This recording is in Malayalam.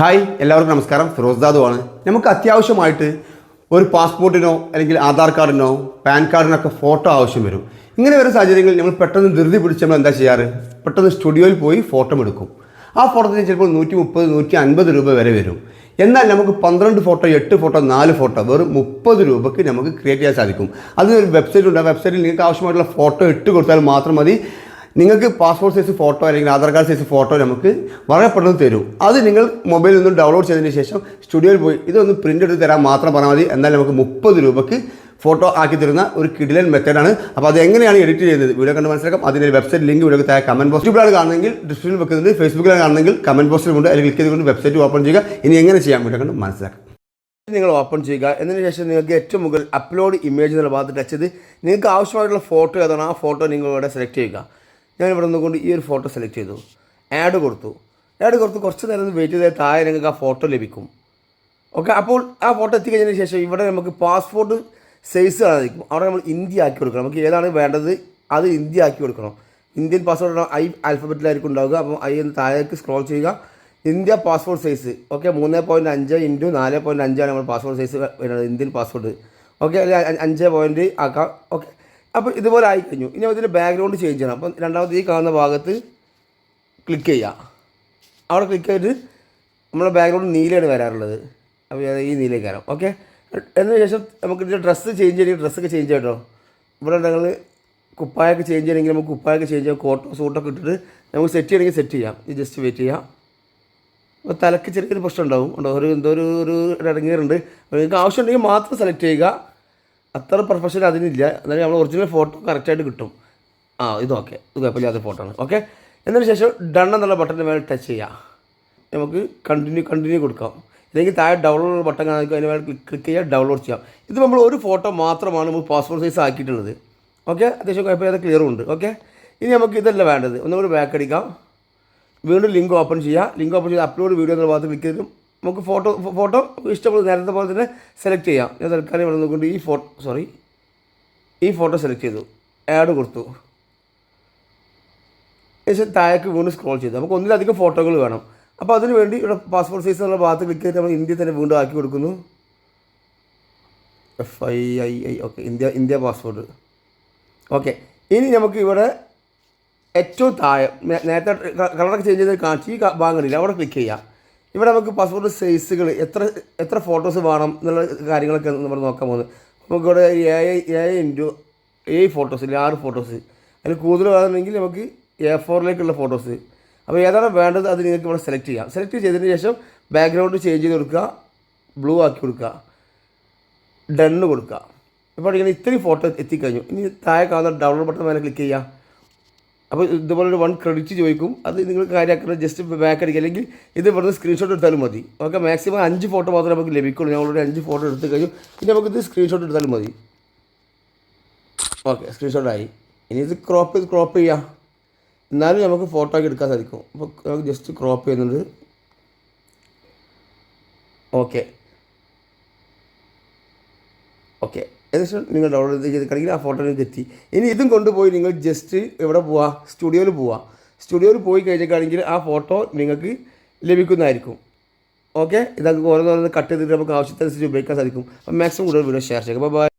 ഹായ് എല്ലാവർക്കും നമസ്കാരം. ഫിറോസ് ദാദു ആണ്. നമുക്ക് അത്യാവശ്യമായിട്ട് ഒരു പാസ്പോർട്ടിനോ അല്ലെങ്കിൽ ആധാർ കാർഡിനോ പാൻ കാർഡിനൊക്കെ ഫോട്ടോ ആവശ്യം വരും. ഇങ്ങനെ വരുന്ന സാഹചര്യങ്ങളിൽ നമ്മൾ പെട്ടെന്ന് ധൃതി പിടിച്ച് നമ്മൾ എന്താ ചെയ്യാറ്? പെട്ടെന്ന് സ്റ്റുഡിയോയിൽ പോയി ഫോട്ടോ എടുക്കും. ആ ഫോട്ടോത്തിന് ചിലപ്പോൾ നൂറ്റി മുപ്പത് നൂറ്റി അൻപത് രൂപ വരെ വരും. എന്നാൽ നമുക്ക് പന്ത്രണ്ട് ഫോട്ടോ എട്ട് ഫോട്ടോ നാല് ഫോട്ടോ വെറും മുപ്പത് രൂപയ്ക്ക് നമുക്ക് ക്രിയേറ്റ് ചെയ്യാൻ സാധിക്കും. അതിനൊരു വെബ്സൈറ്റ് ഉണ്ട്. ആ വെബ്സൈറ്റിൽ നിങ്ങൾക്ക് ആവശ്യമായിട്ടുള്ള ഫോട്ടോ ഇട്ട് കൊടുത്താൽ മാത്രം മതി. നിങ്ങൾക്ക് പാസ്പോർട്ട് സൈസ് ഫോട്ടോ അല്ലെങ്കിൽ ആധാർ കാർഡ് സൈസ് ഫോട്ടോ നമുക്ക് വളരെ പെട്ടെന്ന് തരും. അത് നിങ്ങൾ മൊബൈലിൽ നിന്ന് ഡൗൺലോഡ് ചെയ്തതിന് ശേഷം സ്റ്റുഡിയോയിൽ പോയി ഇതൊന്ന് പ്രിന്റ് എടുത്ത് തരാൻ മാത്രം പറഞ്ഞാൽ മതി. എന്നാൽ നമുക്ക് മുപ്പത് രൂപയ്ക്ക് ഫോട്ടോ ആക്കി തരുന്ന ഒരു കിഡിലൻ മെത്തേഡാണ് അപ്പോൾ അത് എങ്ങനെയാണ് എഡിറ്റ് ചെയ്യുന്നത്? വീഡിയോ കണ്ട് മനസ്സിലാക്കാം. അതിന്റെ വെബ്സൈറ്റ് ലിങ്ക് വീഡിയോ താഴെ കമന്റ് ബോക്സ് യൂട്യൂബിലാണ് കാണുന്നെങ്കിൽ ഡിസ്ക്രിപ്ഷനിൽ വെക്കുന്നുണ്ട്. ഫേസ്ബുക്കിലാണ് കാണുന്നെങ്കിൽ കമന്റ് ബോക്സിലുണ്ട് അതിൽ ക്ലിക്ക് ചെയ്തുകൊണ്ട് വെബ്സൈറ്റ് ഓപ്പൺ ചെയ്യുക. ഇനി എങ്ങനെ ചെയ്യാം? വീഡിയോ കണ്ട് മനസ്സിലാക്കാം. നിങ്ങൾ ഓപ്പൺ ചെയ്യുക. എന്നതിന് ശേഷം നിങ്ങൾക്ക് ഏറ്റവും മുകളിൽ അപ്ലോഡ് ഇമേജ് എന്നുള്ള ഭാഗത്ത് ടച്ച് ചെയ്ത് നിങ്ങൾക്ക് ആവശ്യമായിട്ടുള്ള ഫോട്ടോ ഏതാണ്? ആ ഫോട്ടോ നിങ്ങൾ ഇവിടെ സെലക്ട് ചെയ്യുക. ഞാൻ ഇവിടെ നിന്നുകൊണ്ട് ഈ ഒരു ഫോട്ടോ സെലക്ട് ചെയ്തു. ആഡ് കൊടുത്തു. ആഡ് കൊടുത്ത് കുറച്ച് നേരം വെയിറ്റ് ചെയ്താൽ താഴെ നിങ്ങൾക്ക് ആ ഫോട്ടോ ലഭിക്കും. ഓക്കെ അപ്പോൾ ആ ഫോട്ടോ എത്തിക്കഴിഞ്ഞതിന് ശേഷം ഇവിടെ നമുക്ക് പാസ്പോർട്ട് സൈസ് കാണാതിരിക്കും അവിടെ നമ്മൾ ഇന്ത്യ ആക്കി കൊടുക്കണം. നമുക്ക് ഏതാണ് വേണ്ടത് അത് ഇന്ത്യ ആക്കി കൊടുക്കണം. ഇന്ത്യൻ പാസ്പോർട്ട് ഐ ആൽഫബറ്റിലായിരിക്കും ഉണ്ടാവുക. അപ്പോൾ ഐ എന്ന് താഴേക്ക് സ്ക്രോൾ ചെയ്യുക. ഇന്ത്യ പാസ്പോർട്ട് സൈസ് ഓക്കെ മൂന്ന് പോയിന്റ് അഞ്ച് ഇന്റു നാല് പോയിന്റ് അഞ്ചാണ് നമ്മൾ പാസ്പോർട്ട് സൈസ് വരുന്നത്. ഇന്ത്യൻ പാസ്പോർട്ട് ഓക്കെ അഞ്ച് പോയിന്റ് ആക്കാം. ഓക്കെ അപ്പോൾ ഇതുപോലെ ആയി കഴിഞ്ഞു ഇനി ഇതിന്റെ ബാക്ക്ഗ്രൗണ്ട് ചേഞ്ച് ചെയ്യണം. അപ്പം രണ്ടാമത് ഈ കാണുന്ന ഭാഗത്ത് ക്ലിക്ക് ചെയ്യുക അവിടെ ക്ലിക്ക് ചെയ്തിട്ട് നമ്മുടെ ബാക്ക്ഗ്രൗണ്ട് നീലയാണ് വരാറുള്ളത്. അപ്പോൾ ഞാൻ ഈ നീലേക്ക് വരാം ഓക്കെ എന്നതിന് ശേഷം നമുക്ക് ഇതിന്റെ ഡ്രസ്സ് ചേഞ്ച് ചെയ്യണമെങ്കിൽ ഡ്രസ്സൊക്കെ ചേഞ്ച് ചെയ്യട്ടോ. ഇവിടെ ഞങ്ങൾ കുപ്പായൊക്കെ ചേഞ്ച് ചെയ്യണമെങ്കിൽ നമുക്ക് കുപ്പായൊക്കെ ചേഞ്ച് ചെയ്യാം. കോട്ടോ സൂട്ടൊക്കെ ഇട്ടിട്ട് നമുക്ക് സെറ്റ് ചെയ്യണമെങ്കിൽ സെറ്റ് ചെയ്യാം. ഈ ജസ്റ്റ് വെയിറ്റ് ചെയ്യാം. അപ്പോൾ തലക്ക് ചെറിയൊരു പ്രശ്നം ഉണ്ടാവും. ഉണ്ടോ? ഒരു എന്തോ ഒരു ഒരു ഇടങ്ങേറുണ്ട്. നിങ്ങൾക്ക് ആവശ്യമുണ്ടെങ്കിൽ മാത്രം സെലക്ട് ചെയ്യുക. അത്ര പെർഫെക്ഷൻ അതിനില്ല. എന്നാലും നമ്മൾ ഒറിജിനൽ ഫോട്ടോ കറക്റ്റായിട്ട് കിട്ടും. ആ ഇത് ഓക്കെ ഇത് കുഴപ്പമില്ലാത്ത ഫോട്ടോ ആണ്. ഓക്കെ എന്നതിന് ശേഷം ഡൺ എന്നുള്ള ബട്ടന്റെ മേലെ ടച്ച് ചെയ്യാം. നമുക്ക് കണ്ടിന്യൂ കണ്ടിന്യൂ കൊടുക്കാം. ഇല്ലെങ്കിൽ താഴെ ഡൗൺലോഡ് ബട്ടൺ കാണിക്കും അതിന് മേലെ ക്ലിക്ക് ചെയ്യാം ഡൗൺലോഡ് ചെയ്യാം. ഇത് നമ്മൾ ഒരു ഫോട്ടോ മാത്രമാണ് നമ്മൾ പാസ്പോർട്ട് സൈസ് ആക്കിയിട്ടുള്ളത്. ഓക്കെ അത്യാവശ്യം കുഴപ്പമില്ലാത്ത ക്ലിയറും ഉണ്ട്. ഓക്കെ ഇനി നമുക്ക് ഇതല്ല വേണ്ടത്. ഒന്നുകൂടി ബാക്ക് അടിക്കാം. വീണ്ടും ലിങ്ക് ഓപ്പൺ ചെയ്യുക ലിങ്ക് ഓപ്പൺ ചെയ്ത് അപ്ലോഡ് വീഡിയോ എന്നുള്ള ഭാഗത്ത് ക്ലിക്ക് ചെയ്തിട്ട് നമുക്ക് ഫോട്ടോ ഫോട്ടോ ഇഷ്ടപ്പെടുന്ന നേരത്തെ പോലെ തന്നെ സെലക്ട് ചെയ്യാം. ഞാൻ തൽക്കാലം ഇവിടെ നോക്കിയിട്ട് ഈ ഫോട്ടോ സോറി ഈ ഫോട്ടോ സെലക്ട് ചെയ്തു. ആഡ് കൊടുത്തു. ശേഷം താഴേക്ക് വീണ്ടും സ്ക്രോൾ ചെയ്തു. നമുക്ക് ഒന്നിലധികം ഫോട്ടോകൾ വേണം. അപ്പോൾ അതിന് വേണ്ടി ഇവിടെ പാസ്പോർട്ട് സൈസ് എന്നുള്ള ഭാഗത്ത് ക്ലിക്ക് ചെയ്ത് നമ്മൾ ഇന്ത്യ തന്നെ വീണ്ടും ആക്കി കൊടുക്കുന്നു. F I I I okay India India passport okay ഇനി നമുക്ക് ഇവിടെ ഏറ്റവും താഴെ നേരത്തെ കളറൊക്കെ ചേഞ്ച് ചെയ്ത് കാണിച്ച് ഈ ഭാഗങ്ങളില്ല അവിടെ ക്ലിക്ക് ചെയ്യാം. ഇവിടെ നമുക്ക് പാസ്പോർട്ട് സൈസുകൾ എത്ര എത്ര ഫോട്ടോസ് വേണം എന്നുള്ള കാര്യങ്ങളൊക്കെ നമ്മൾ നോക്കാൻ പോകുന്നത്. നമുക്കിവിടെ ഏഴ് ഏഴ് ഇന്റു ഏഴ് ഫോട്ടോസ് ഇല്ല? ആറ് ഫോട്ടോസ് അതിൽ കൂടുതൽ വേണമെങ്കിൽ നമുക്ക് എ ഫോറിലേക്കുള്ള ഫോട്ടോസ് അപ്പോൾ ഏതാണ് വേണ്ടത് അത് നിങ്ങൾക്ക് ഇവിടെ സെലക്ട് ചെയ്യാം. സെലക്ട് ചെയ്തതിന് ശേഷം ബാക്ക്ഗ്രൗണ്ട് ചേഞ്ച് ചെയ്ത് കൊടുക്കുക. ബ്ലൂ ആക്കി കൊടുക്കുക. ഡണ്ണ് കൊടുക്കുക. ഇപ്പോൾ ഇങ്ങനെ ഇത്രയും ഫോട്ടോ എത്തിക്കഴിഞ്ഞു. ഇനി താഴെ കാണുന്ന ഡൗൺലോഡ് ബട്ടൺ മേലെ ക്ലിക്ക് ചെയ്യുക. അപ്പോൾ ഇതുപോലെ ഒരു വൺ ക്രെഡിറ്റ് ചോദിക്കും അത് നിങ്ങൾ കാര്യമാക്കുന്നത് ജസ്റ്റ് ബാക്ക് അടിക്കുക. അല്ലെങ്കിൽ ഇത് ഇവിടുന്ന് സ്ക്രീൻഷോട്ട് എടുത്താലും മതി. ഓക്കെ മാക്സിമം അഞ്ച് ഫോട്ടോ മാത്രമേ നമുക്ക് ലഭിക്കുള്ളൂ. ഞാൻ ഓൾറെഡി അഞ്ച് ഫോട്ടോ എടുത്ത് കഴിഞ്ഞു. ഇനി നമുക്കിത് സ്ക്രീൻഷോട്ട് എടുത്താലും മതി. ഓക്കെ സ്ക്രീൻഷോട്ടായി ഇനി ഇത് ക്രോപ്പ് ക്രോപ്പ് ചെയ്യാം. എന്നാലും നമുക്ക് ഫോട്ടോ ഒക്കെ എടുക്കാൻ സാധിക്കും. അപ്പോൾ നമുക്ക് ജസ്റ്റ് ക്രോപ്പ് ചെയ്യുന്നുണ്ട് ഓക്കെ. ഓക്കെ. ഏകദേശം നിങ്ങൾ ഡൗൺലോഡ് ചെയ്ത് കഴിഞ്ഞാൽ ആ ഫോട്ടോ നിങ്ങൾക്ക് എത്തി. ഇനി ഇതും കൊണ്ടുപോയി നിങ്ങൾ ജസ്റ്റ് എവിടെ പോവുക സ്റ്റുഡിയോയിൽ പോവുക സ്റ്റുഡിയോയിൽ പോയി കഴിഞ്ഞിട്ടാണെങ്കിൽ ആ ഫോട്ടോ നിങ്ങൾക്ക് ലഭിക്കുന്നതായിരിക്കും. ഓക്കെ ഇതൊക്കെ ഓരോന്നോരോന്ന് കട്ട് ചെയ്തിട്ട് നമുക്ക് ആവശ്യത്തിനനുസരിച്ച് ഉപയോഗിക്കാൻ സാധിക്കും. അപ്പോൾ മാക്സിമം കൂടുതൽ വീഡിയോ ഷെയർ ചെയ്യുക ബൈ